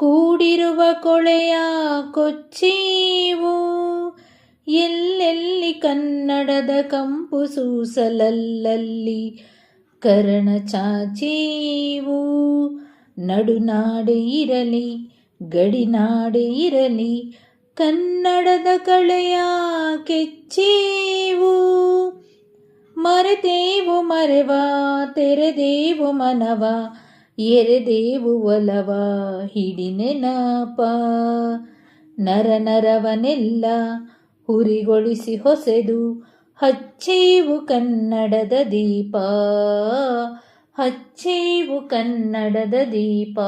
ಕೂಡಿರುವ ಕೊಳೆಯ ಕೊಚ್ಚೀವು. ಎಲ್ಲೆಲ್ಲಿ ಕನ್ನಡದ ಕಂಪು ಸೂಸಲಲ್ಲಲ್ಲಿ ಕರಣ ಚಾಚೀವು. ನಡುನಾಡೆ ಇರಲಿ, ಗಡಿನಾಡೆ ಇರಲಿ, ಕನ್ನಡದ ಕಳೆಯ ಕೆಚ್ಚೀವು. ಮರೆತೇವು ಮರೆವ, ತೆರೆದೇವು ಮನವ ಎರೆದೇವು ಒಲವ ಹಿಡಿನೆನಪ ನರ ನರವನೆಲ್ಲ ಹುರಿಗೊಳಿಸಿ ಹೊಸೆದು, ಹಚ್ಚೇವು ಕನ್ನಡದ ದೀಪ. ಹಚ್ಚೇವು ಕನ್ನಡದ ದೀಪ.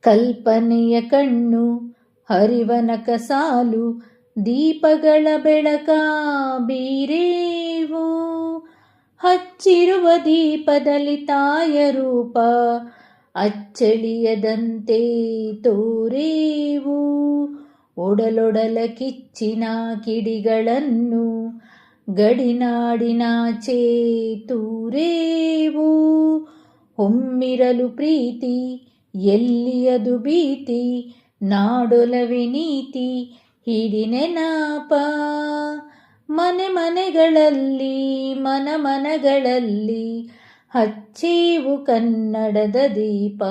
ಕಲ್ಪನೆಯ ಕಣ್ಣು ಹರಿವನಕ ಸಾಲು ದೀಪಗಳ ಬೆಳಕ ಬೀರೇವು. ಹಚ್ಚಿರುವ ದೀಪದಲ್ಲಿ ತಾಯ ರೂಪ, ಅಚ್ಚಳಿಯದಂತೆ ತೋರೇವು. ಒಡಲೊಡಲ ಕಿಚ್ಚಿನ ಕಿಡಿಗಳನ್ನು ಗಡಿನಾಡಿನಾಚೆ ತೂರೇವು ಹೊಮ್ಮಿರಲು ಪ್ರೀತಿ, ಎಲ್ಲಿಯದು ಭೀತಿ, ನಾಡೊಲವೆ ನೀತಿ, ಹಿಡಿನೆನಪ. ಮನೆ ಮನೆಗಳಲ್ಲಿ, ಮನ ಮನಗಳಲ್ಲಿ ಹಚ್ಚೀವು ಕನ್ನಡದ ದೀಪ,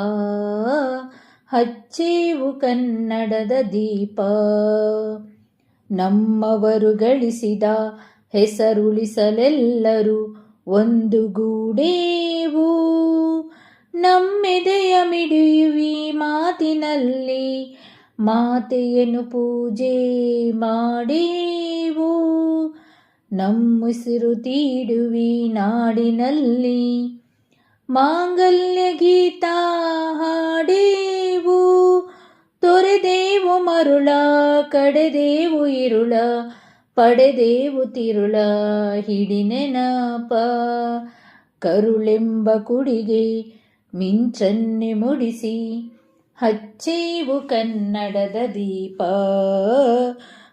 ಹಚ್ಚೀವು ಕನ್ನಡದ ದೀಪ. ನಮ್ಮವರು ಗಳಿಸಿದ ಹೆಸರುಳಿಸಲೆಲ್ಲರೂ ಒಂದುಗೂಡೇವು ನಮ್ಮೆದೆಯ ಮಿಡಿಯುವಿ ಮಾತಿನಲ್ಲಿ ಮಾತೆಯನ್ನು ಪೂಜೆ ಮಾಡೇವು. ನಮ್ಮುಸಿರು ತೀಡುವಿ ನಾಡಿನಲ್ಲಿ. ಮಾಂಗಲ್ಯ ಗೀತಾ ಹಾಡೇವು, ತೊರೆದೇವು ಮರುಳ, ಕಡೆದೇವು ಇರುಳ, ಪಡೆದೇವು ತಿರುಳ ಹಿಡಿನೆನಪ ಕರುಳೆಂಬ ಕುಡಿಗೆ ಮಿಂಚನ್ನೆ ಮುಡಿಸಿ, ಹಚ್ಚೇವು ಕನ್ನಡದ ದೀಪ.